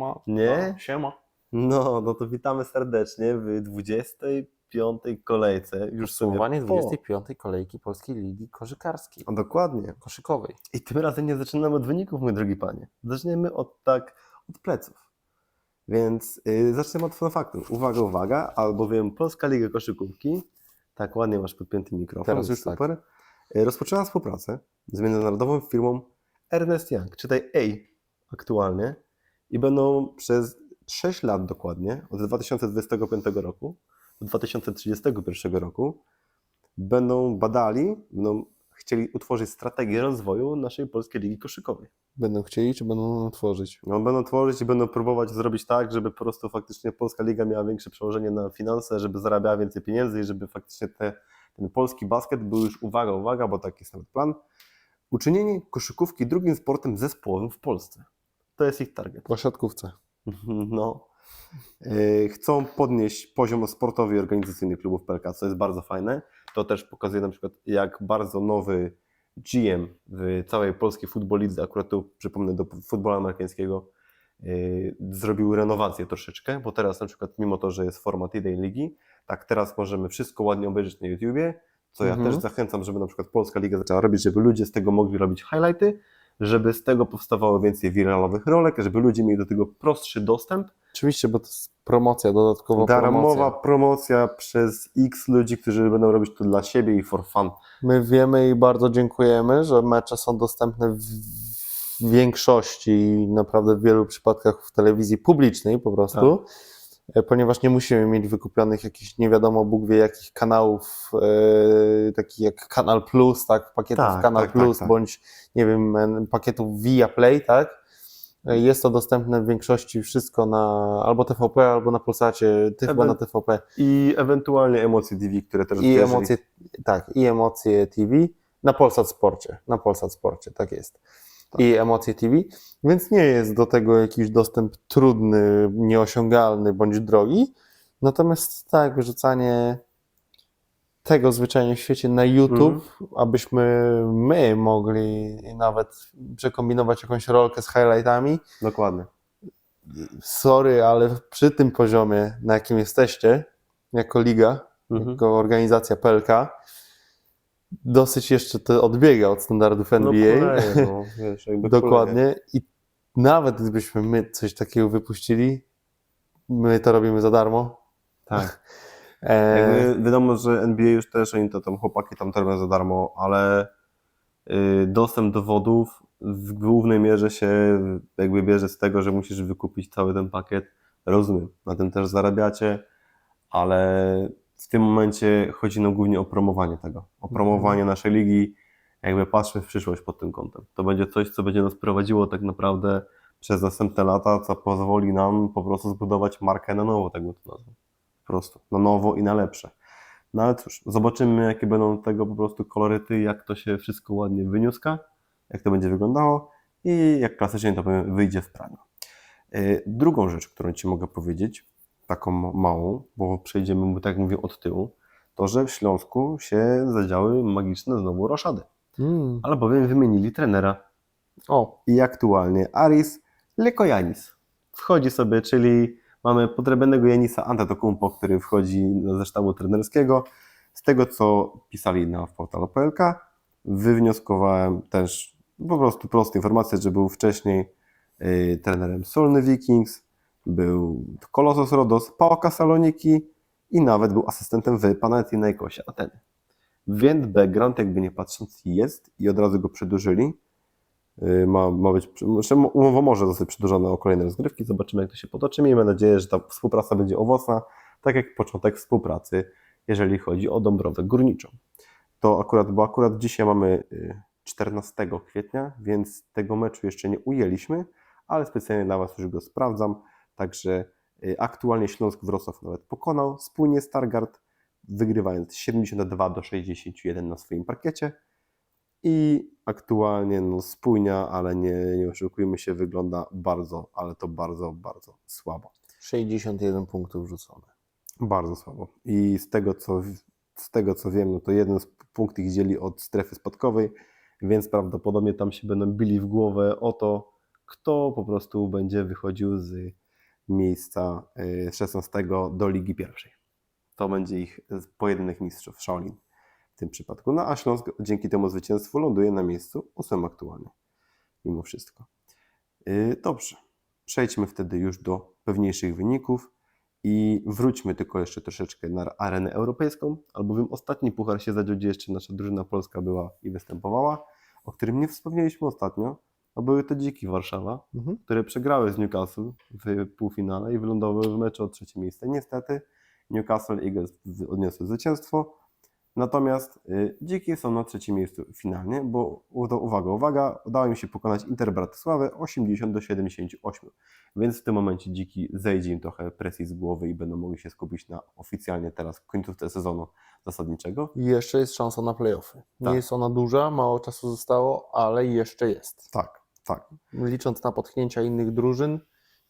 ma. Nie? A, Siema. No, no to witamy serdecznie w 25. kolejce. Już Podsumowanie po. 25. kolejki Polskiej Ligi Koszykarskiej. O, dokładnie. Koszykowej. I tym razem nie zaczynamy od wyników, mój drogi panie. Zaczniemy od tak, od pleców. Więc yy, zaczniemy od faktu. Uwaga, uwaga, albowiem Polska Liga Koszykówki, tak ładnie masz podpięty mikrofon, Teraz już tak. super, yy, rozpoczęła współpracę z międzynarodową firmą Ernest Young, czytaj A aktualnie, i będą przez 6 lat dokładnie, od 2025 roku do 2031 roku, będą badali, będą chcieli utworzyć strategię rozwoju naszej polskiej ligi koszykowej. Będą chcieli, czy będą tworzyć? No, będą tworzyć i będą próbować zrobić tak, żeby po prostu faktycznie polska liga miała większe przełożenie na finanse, żeby zarabiała więcej pieniędzy i żeby faktycznie te, ten polski basket był już, uwaga, uwaga, bo taki jest nawet plan, uczynienie koszykówki drugim sportem zespołowym w Polsce. To jest ich target. Po siatkówce. No. Yy, Chcą podnieść poziom sportowy i organizacyjny klubów PLK, co jest bardzo fajne. To też pokazuje na przykład, jak bardzo nowy GM w całej polskiej futbol lidze, akurat tu przypomnę do futbolu amerykańskiego, yy, zrobił renowację troszeczkę, bo teraz na przykład mimo to, że jest format jednej ligi, tak teraz możemy wszystko ładnie obejrzeć na YouTubie, co ja Mhm. też zachęcam, żeby na przykład Polska Liga zaczęła robić, żeby ludzie z tego mogli robić highlighty, żeby z tego powstawało więcej wiralowych rolek, żeby ludzie mieli do tego prostszy dostęp. Oczywiście, bo to jest promocja, dodatkowa Darmowa promocja. promocja przez x ludzi, którzy będą robić to dla siebie i for fun. My wiemy i bardzo dziękujemy, że mecze są dostępne w większości i naprawdę w wielu przypadkach w telewizji publicznej po prostu, e, ponieważ nie musimy mieć wykupionych jakichś nie wiadomo Bóg wie jakich kanałów, e, takich jak Kanal Plus, tak, pakietów Tak, Kanal tak, tak, Plus, tak. bądź nie wiem, e, pakietów Via Play, tak? E, Jest to dostępne w większości wszystko na albo TVP, albo na Polsacie, ty chyba Ewen- na TVP. I ewentualnie emocje TV, które też I emocje, tak, i emocje TV na Polsat Sporcie, na Polsat Sporcie, tak jest. Tak. I emocje TV, więc nie jest do tego jakiś dostęp trudny, nieosiągalny bądź drogi. Natomiast tak, wyrzucanie tego zwyczajnie w świecie na YouTube, abyśmy my mogli nawet przekombinować jakąś rolkę z highlightami. Dokładnie. Sorry, ale przy tym poziomie, na jakim jesteście, jako liga, Mhm. jako organizacja PLK, dosyć jeszcze to odbiega od standardów No, NBA. kuleje, no, wiesz. Dokładnie. I nawet gdybyśmy my coś takiego wypuścili, my to robimy za darmo. Tak. E, wiadomo, że NBA już też, oni to tam chłopaki tam to robią za darmo, ale y, dostęp do wodów w głównej mierze się jakby bierze z tego, że musisz wykupić cały ten pakiet. Rozumiem, na tym też zarabiacie, ale w tym momencie chodzi nam głównie o promowanie tego, o promowanie naszej ligi. Jakby patrzmy w przyszłość pod tym kątem. To będzie coś, co będzie nas prowadziło tak naprawdę przez następne lata, co pozwoli nam po prostu zbudować markę na nowo, tak bym to nazwał. Po prostu, na nowo i na lepsze. No ale cóż, zobaczymy, jakie będą tego po prostu koloryty, jak to się wszystko ładnie wyniuska, jak to będzie wyglądało i jak klasycznie to wyjdzie w praniu. Yy, Drugą rzecz, którą Ci mogę powiedzieć, taką małą, bo przejdziemy, tak jak mówię, od tyłu, to, że w Śląsku się zadziały magiczne znowu roszady. mm, Albowiem wymienili trenera o, i aktualnie Aris Lekojanis wchodzi sobie, czyli mamy podrębnego Janisa Antetokounmpo, który wchodzi ze sztabu trenerskiego. Z tego, co pisali na portalu PLK, wywnioskowałem też po prostu proste informacje, że był wcześniej y, trenerem Solny Vikings, był Kolosos Rodos, Pałaka Saloniki i nawet był asystentem w Panathinaikosie Ateny. Więc background, jakby nie patrząc, jest i od razu go przedłużyli. Y, Ma, ma być, znaczy umowa może zostać przedłużona o kolejne rozgrywki, zobaczymy jak to się potoczy. Miejmy nadzieję, że ta współpraca będzie owocna, tak jak początek współpracy, jeżeli chodzi o Dąbrowę Górniczą. To akurat, bo akurat dzisiaj mamy y, 14 kwietnia, więc tego meczu jeszcze nie ujęliśmy, ale specjalnie dla Was już go sprawdzam. Także y, aktualnie Śląsk Wrocław nawet pokonał spójnie Stargard, wygrywając 72 do 61 na swoim parkiecie. I aktualnie no, spójnia, ale nie, nie oszukujmy się, wygląda bardzo, ale to bardzo, bardzo słabo. 61 punktów rzucone. Bardzo słabo. I z tego, co, z tego, co wiem, no to jeden z punkt ich dzieli od strefy spadkowej, więc prawdopodobnie tam się będą bili w głowę o to, kto po prostu będzie wychodził z miejsca y, 16 do Ligi Pierwszej. To będzie ich pojedynek mistrzów Shaolin w tym przypadku. No a Śląsk dzięki temu zwycięstwu ląduje na miejscu ósmym aktualnie. Mimo wszystko. Y, Dobrze. Przejdźmy wtedy już do pewniejszych wyników i wróćmy tylko jeszcze troszeczkę na arenę europejską, albowiem ostatni puchar się zadział, gdzie jeszcze nasza drużyna polska była i występowała, o którym nie wspomnieliśmy ostatnio, były to Dziki Warszawa, Mhm. które przegrały z Newcastle w półfinale i wylądowały w meczu o trzecie miejsce. Niestety Newcastle Eagles odniosły zwycięstwo, natomiast y, Dziki są na trzecim miejscu finalnie, bo to uwaga, uwaga, udało im się pokonać Inter Bratysławę 80 do 78, więc w tym momencie Dziki zejdzie im trochę presji z głowy i będą mogli się skupić na oficjalnie teraz końcówce sezonu zasadniczego. Jeszcze jest szansa na playoffy. Nie Tak. jest ona duża, mało czasu zostało, ale jeszcze jest. Tak, tak. Licząc na potknięcia innych drużyn,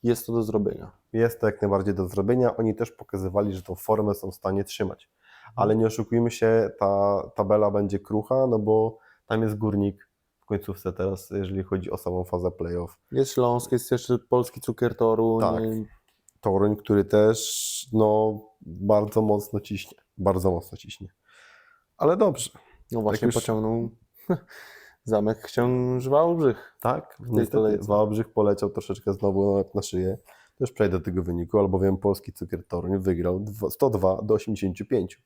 jest to do zrobienia. Jest to jak najbardziej do zrobienia. Oni też pokazywali, że tą formę są w stanie trzymać. Ale nie oszukujmy się, ta tabela będzie krucha, no bo tam jest górnik w końcówce teraz, jeżeli chodzi o samą fazę playoff. Jest Śląsk, jest jeszcze polski cukier Toruń. Tak. Toruń, który też no, bardzo mocno ciśnie. Bardzo mocno ciśnie. Ale dobrze, No właśnie już- pociągnął zamek książ Wałbrzych. tak? tej Niestety kolejce. Wałbrzych poleciał troszeczkę znowu na, szyję. Też przejdę do tego wyniku, albowiem polski cukier Toruń wygrał dwa- 102 do 85.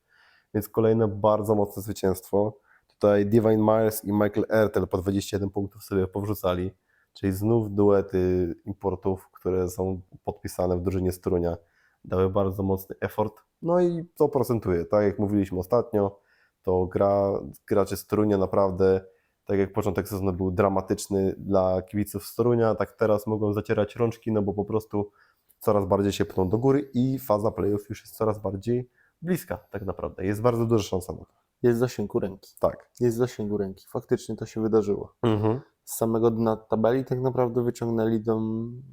Więc kolejne bardzo mocne zwycięstwo. Tutaj Divine Myers i Michael Ertel po 21 punktów sobie powrzucali. Czyli znów duety importów, które są podpisane w drużynie Strunia, dały bardzo mocny effort. No i to procentuje. Tak jak mówiliśmy ostatnio, to gra graczy Strunia naprawdę, tak jak początek sezonu był dramatyczny dla kibiców Strunia, tak teraz mogą zacierać rączki, no bo po prostu coraz bardziej się pną do góry i faza playoff już jest coraz bardziej bliska tak naprawdę. Jest bardzo duża szansa na to. Jest w zasięgu ręki. Tak. Jest w zasięgu ręki. Faktycznie to się wydarzyło. Mhm. Z samego dna tabeli tak naprawdę wyciągnęli tą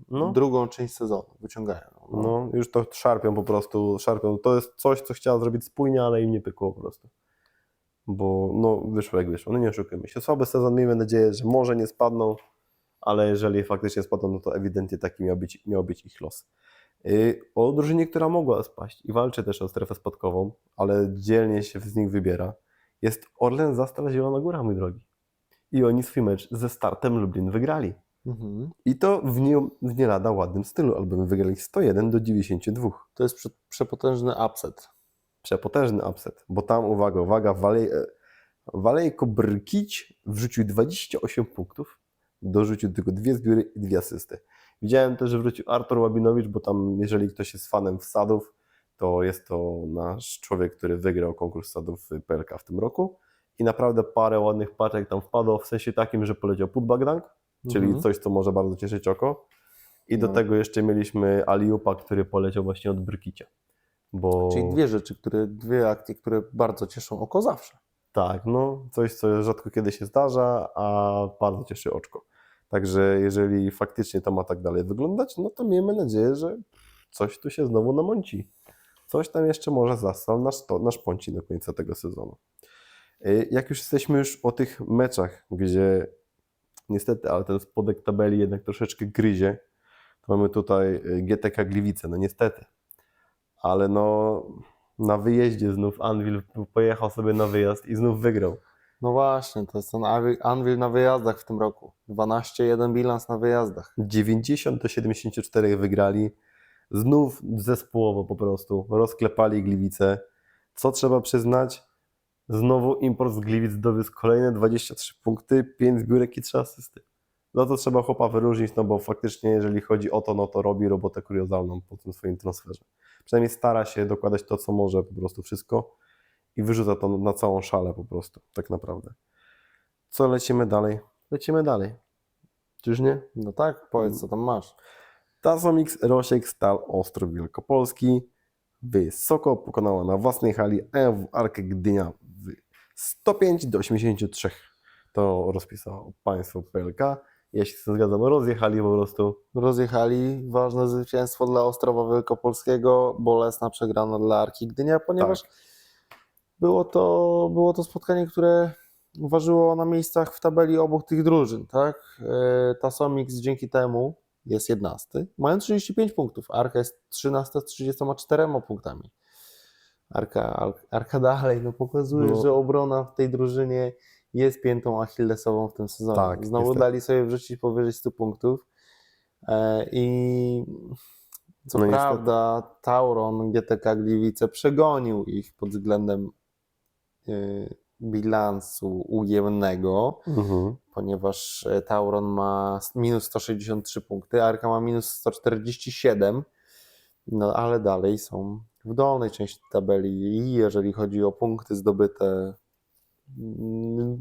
No. drugą część sezonu. Wyciągają. No. No, już to szarpią po prostu, szarpią. To jest coś, co chciała zrobić spójnie, ale im nie pykło po prostu. Bo no, wyszło jak wyszło. No nie oszukujmy się. Słaby sezon, miejmy nadzieję, że może nie spadną, ale jeżeli faktycznie spadną, no to ewidentnie taki miał być, miał być ich los. Yy, o drużynie, która mogła spaść i walczy też o strefę spadkową, ale dzielnie się z nich wybiera, jest Orlen Zastal Zielona Góra, mój drogi. I oni swój mecz ze startem Lublin wygrali. Mhm. I to w nie, w nie lada ładnym stylu, albowiem wygrali 101 do 92. To jest prze, przepotężny upset. Przepotężny upset, bo tam, uwaga, uwaga, Walej, e, Walejko Brkić wrzucił 28 punktów, dorzucił tylko dwie zbiory i dwie asysty. Widziałem też, że wrócił Artur Łabinowicz, bo tam, jeżeli ktoś jest fanem wsadów, to jest to nasz człowiek, który wygrał konkurs wsadów PLK w tym roku i naprawdę parę ładnych paczek tam wpadło, w sensie takim, że poleciał putback dunk, czyli Mhm. coś, co może bardzo cieszyć oko. I do No. tego jeszcze mieliśmy Aliupa, który poleciał właśnie od Brkicia. Bo... Czyli dwie rzeczy, które, dwie akcje, które bardzo cieszą oko zawsze. Tak, no coś, co rzadko kiedy się zdarza, a bardzo cieszy oczko. Także jeżeli faktycznie to ma tak dalej wyglądać, no to miejmy nadzieję, że coś tu się znowu namąci. Coś tam jeszcze może zastał nasz, to, nasz pąci do końca tego sezonu. Y, Jak już jesteśmy już o tych meczach, gdzie niestety, ale ten spodek tabeli jednak troszeczkę gryzie, to mamy tutaj y, GTK Gliwice, no niestety. Ale no na wyjeździe znów Anvil pojechał sobie na wyjazd i znów wygrał. No właśnie, to jest ten Anvil- na wyjazdach w tym roku. 12-1 bilans na wyjazdach. 90 do 74 wygrali. Znów zespołowo po prostu rozklepali Gliwice. Co trzeba przyznać? Znowu import z Gliwic dowiózł kolejne 23 punkty, 5 zbiórek i 3 asysty. No to trzeba chłopa wyróżnić, no bo faktycznie jeżeli chodzi o to, no to robi robotę kuriozalną po tym swoim transferze. Przynajmniej stara się dokładać to, co może, po prostu wszystko i wyrzuca to na całą szalę po prostu, tak naprawdę. Co lecimy dalej? Lecimy dalej. Czyż nie? No tak, powiedz co tam masz. Tasomix Rosiek Stal Ostrów Wielkopolski wysoko pokonała na własnej hali EW Arkę Gdynia w 105 do 83. To rozpisało państwo PLK. Ja się z tym zgadzam, rozjechali po prostu. Rozjechali, ważne zwycięstwo dla Ostrowa Wielkopolskiego, bolesna przegrana dla Arki Gdynia, ponieważ Tak. było, to, było to spotkanie, które ważyło na miejscach w tabeli obok tych drużyn, tak? E, Tasomix dzięki temu jest 11, mają 35 punktów, Arka jest 13 z 34 punktami. Arka, Arka dalej no pokazuje, No. że obrona w tej drużynie jest piętą achillesową w tym sezonie. Tak, Znowu niestety. dali sobie wrzucić powyżej 100 punktów e, i co No niestety. prawda Tauron GTK Gliwice przegonił ich pod względem y, bilansu ujemnego, Mhm. ponieważ e, Tauron ma minus 163 punkty, Arka ma minus 147, no ale dalej są w dolnej części tabeli i jeżeli chodzi o punkty zdobyte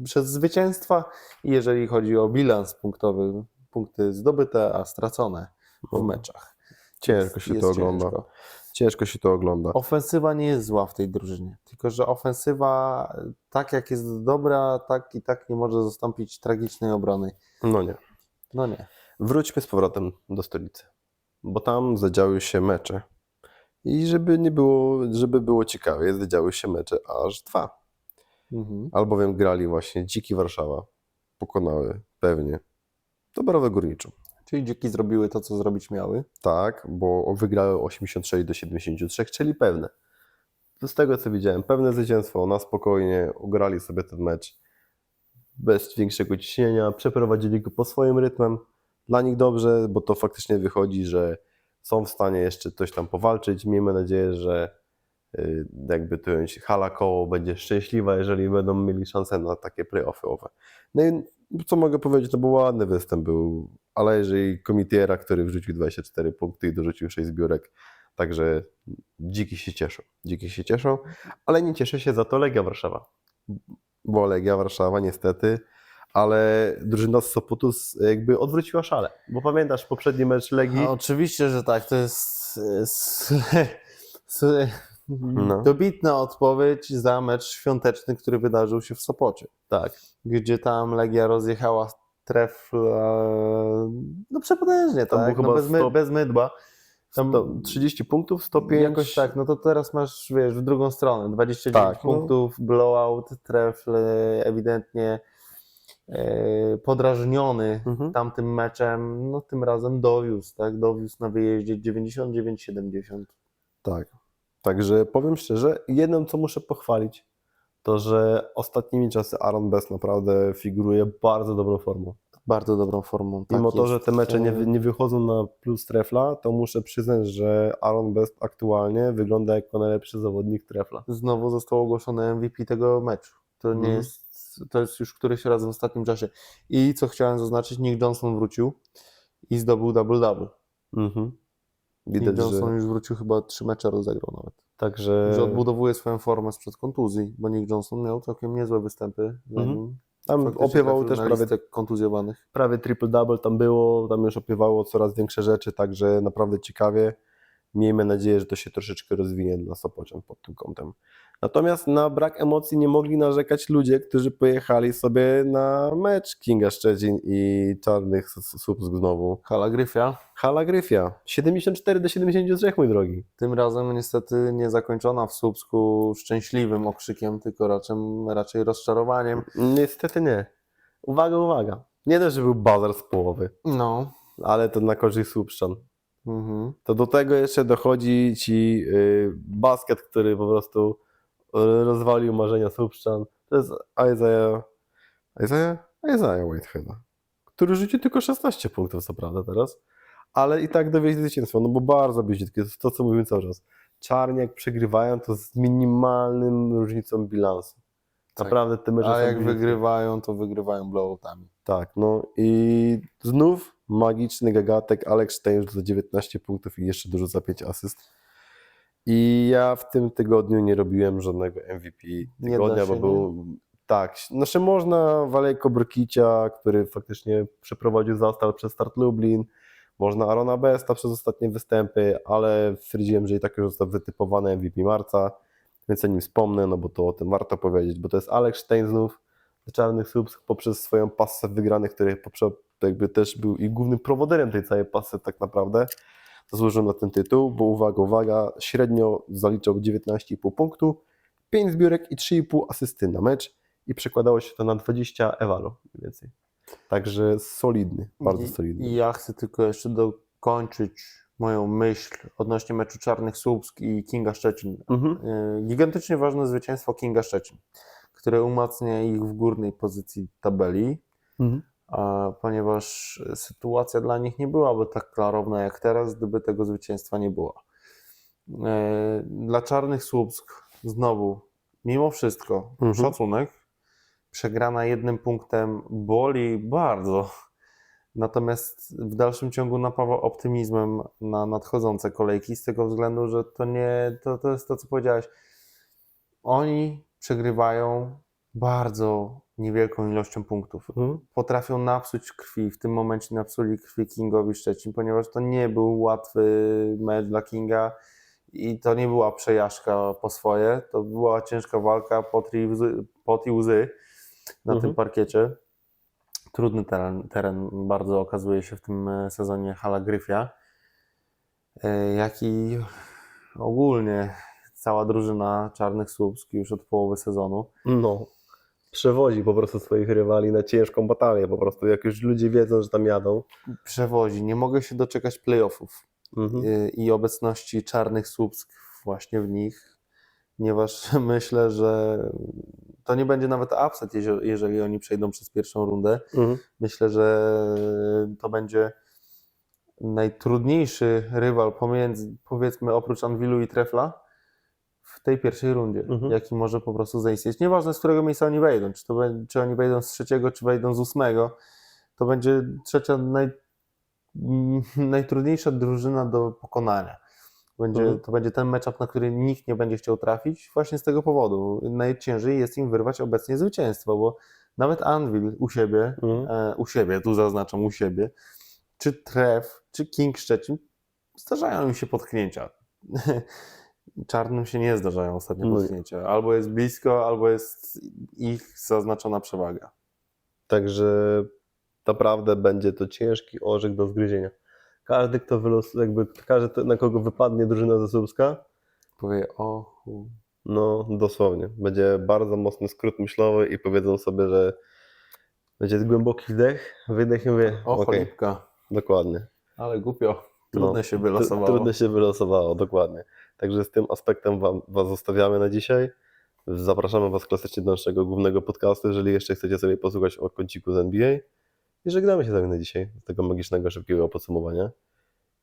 przez zwycięstwa i jeżeli chodzi o bilans punktowy, punkty zdobyte, a stracone w meczach. Ciężko się Jest to ogląda. ciężko. Ciężko się to ogląda. Ofensywa nie jest zła w tej drużynie, tylko że ofensywa tak jak jest dobra, tak i tak nie może zastąpić tragicznej obrony. No nie. No nie. Wróćmy z powrotem do stolicy, bo tam zadziały się mecze. I żeby nie było, żeby było ciekawie, zadziały się mecze aż dwa. Mhm. Albowiem grali właśnie Dziki Warszawa. Pokonały pewnie Dobrowe Górniczą. Czyli dziki zrobiły to, co zrobić miały. Tak, bo wygrały 86 do 73, czyli pewne. Z tego co widziałem, pewne zwycięstwo, na spokojnie ugrali sobie ten mecz bez większego ciśnienia, przeprowadzili go po swoim rytmem. Dla nich dobrze, bo to faktycznie wychodzi, że są w stanie jeszcze coś tam powalczyć. Miejmy nadzieję, że jakby to jąć, hala koło będzie szczęśliwa, jeżeli będą mieli szansę na takie play-offy. No i co mogę powiedzieć, to był ładny występ był, ale jeżeli komitiera, który wrzucił 24 punkty i dorzucił 6 zbiórek, także dziki się cieszą, dziki się cieszą, ale nie cieszy się za to Legia Warszawa, bo Legia Warszawa niestety, ale drużyna z Sopotu jakby odwróciła szale, bo pamiętasz poprzedni mecz Legii, A oczywiście, że tak. To jest e, No. dobitna odpowiedź za mecz świąteczny, który wydarzył się w Sopocie. tak, gdzie tam Legia rozjechała trefl e, no przepotężnie, Tam tak, był no bez, my, bez mydła. Tam Sto, 30 punktów, 105, jakoś tak, no to teraz masz, wiesz, w drugą stronę, 29 Tak, no. punktów, blowout, trefl e, ewidentnie e, podrażniony Mhm. tamtym meczem, no tym razem dowiózł, tak, dowiózł na wyjeździe 99-70. Tak. Także powiem szczerze, jednym co muszę pochwalić, to że ostatnimi czasy Aaron Best naprawdę figuruje bardzo dobrą formą. Bardzo dobrą formą. Tak Mimo to, że te mecze nie, nie wychodzą na plus trefla, to muszę przyznać, że Aaron Best aktualnie wygląda jako najlepszy zawodnik trefla. znowu został ogłoszony MVP tego meczu. To nie Mhm. jest, to jest już któryś raz w ostatnim czasie. I co chciałem zaznaczyć, Nick Johnson wrócił i zdobył double-double. Mhm. Widać, Johnson że już wrócił, chyba trzy mecze rozegrał nawet. także Że odbudowuje swoją formę sprzed kontuzji, bo Nick Johnson miał całkiem niezłe występy. Mhm. tam trafił też prawie listę kontuzjowanych. prawie triple-double tam było, tam już opiewało coraz większe rzeczy, także naprawdę ciekawie. Miejmy nadzieję, że to się troszeczkę rozwinie dla Sopocian pod tym kątem. Natomiast na brak emocji nie mogli narzekać ludzie, którzy pojechali sobie na mecz Kinga Szczecin i Czarnych S- Słupsk znowu. Hala Gryfia. Hala Gryfia, 74 do 73, mój drogi. Tym razem niestety nie zakończona w Słupsku szczęśliwym okrzykiem, tylko raczej, raczej rozczarowaniem. Niestety nie. Uwaga, uwaga. Nie dość, że był bazar z połowy, No. ale to na korzyść Słupszczan. Mhm. to do tego jeszcze dochodzi ci y, basket, który po prostu rozwalił marzenia Słupszczan. To jest Isaiah, Isaiah, Isaiah Whiteheada, który rzucił tylko 16 punktów, co prawda teraz, ale i tak dowieźli zwycięstwo, no bo bardzo bliźniutkie, to jest to, co mówimy cały czas. Czarni jak przegrywają, to z minimalnym różnicą bilansu. Tak. Naprawdę te mecze A jak wygrywają, to wygrywają blowoutami. Tak, no i znów magiczny gagatek Alex Stein za 19 punktów i jeszcze dużo za 5 asyst. I ja w tym tygodniu nie robiłem żadnego MVP Nie tygodnia, da bo się, był tak, znaczy można Walejko Brkicia, który faktycznie przeprowadził zastal przez Start Lublin, można Arona Besta przez ostatnie występy, ale stwierdziłem, że i tak już został wytypowany MVP marca, więc o nim wspomnę, no bo to o tym warto powiedzieć, bo to jest Alex Stein znów z Czarnych Słupsk poprzez swoją pasę wygranych, który poprze- jakby też był i głównym prowodyrem tej całej pasy tak naprawdę, zasłużył na ten tytuł, bo uwaga, uwaga, średnio zaliczał 19,5 punktu, 5 zbiórek i 3,5 asysty na mecz, i przekładało się to na 20 ewalu mniej więcej. Także solidny, bardzo solidny. I ja chcę tylko jeszcze dokończyć moją myśl odnośnie meczu Czarnych Słupsk i Kinga Szczecin. Mhm. Y, Gigantycznie ważne zwycięstwo Kinga Szczecin, które umacnia ich w górnej pozycji tabeli, Mhm. Ponieważ sytuacja dla nich nie byłaby tak klarowna jak teraz, gdyby tego zwycięstwa nie było. E, Dla Czarnych Słupsk znowu, mimo wszystko, Mhm. szacunek, przegrana jednym punktem boli bardzo. Natomiast w dalszym ciągu napawa optymizmem na nadchodzące kolejki z tego względu, że to nie, to, to jest to, co powiedziałeś. Oni przegrywają bardzo niewielką ilością punktów Mhm. potrafią napsuć krwi. W tym momencie napsuli krwi Kingowi Szczecin, ponieważ to nie był łatwy mecz dla Kinga i to nie była przejażdżka po swoje. To była ciężka walka, pot i łzy, pot i łzy na Mhm. tym parkiecie. Trudny teren, teren bardzo okazuje się w tym e, sezonie Hala Gryfia, e, jak i ogólnie cała drużyna Czarnych Słupsk już od połowy sezonu. No. Przewodzi po prostu swoich rywali na ciężką batalię po prostu. Jak już ludzie wiedzą, że tam jadą. Przewozi. Nie mogę się doczekać playoffów. Mhm. y, i obecności czarnych słupsk właśnie w nich, ponieważ myślę, że to nie będzie nawet upset, jeżeli oni przejdą przez pierwszą rundę. Mhm. Myślę, że to będzie najtrudniejszy rywal pomiędzy, powiedzmy, oprócz Anwilu i Trefla w tej pierwszej rundzie, Mhm. jaki może po prostu zaistnieć. Nieważne, z którego miejsca oni wejdą, czy, to, czy oni wejdą z trzeciego, czy wejdą z ósmego, to będzie trzecia naj, najtrudniejsza drużyna do pokonania. Będzie, Mhm. To będzie ten matchup, na który nikt nie będzie chciał trafić, właśnie z tego powodu. Najciężej jest im wyrwać obecnie zwycięstwo, bo nawet Anvil u siebie, Mhm. e, u siebie, tu zaznaczam u siebie, czy Tref, czy King Szczecin, zdarzają im się potknięcia. Czarnym się nie zdarzają ostatnio No i- potknięcia. Albo jest blisko, albo jest ich zaznaczona przewaga. Także naprawdę będzie to ciężki orzech do zgryzienia. Każdy, kto wylos, jakby każdy, na kogo wypadnie drużyna ze Słupska, Powie, o no dosłownie, będzie bardzo mocny skrót myślowy i powiedzą sobie, że będzie głęboki wdech, wydech i mówię, O cholipka. dokładnie. Ale głupio. Trudne No, się wylosowało. Trudno się wylosowało, dokładnie. Także z tym aspektem wam, Was zostawiamy na dzisiaj. Zapraszamy Was klasycznie do naszego głównego podcastu, jeżeli jeszcze chcecie sobie posłuchać o kąciku z NBA. I żegnamy się z Wami na dzisiaj, z tego magicznego, szybkiego podsumowania.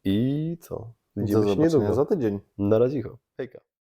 I co? Do Widzimy się zobaczenia niedługo. za tydzień. Na razie. Hejka.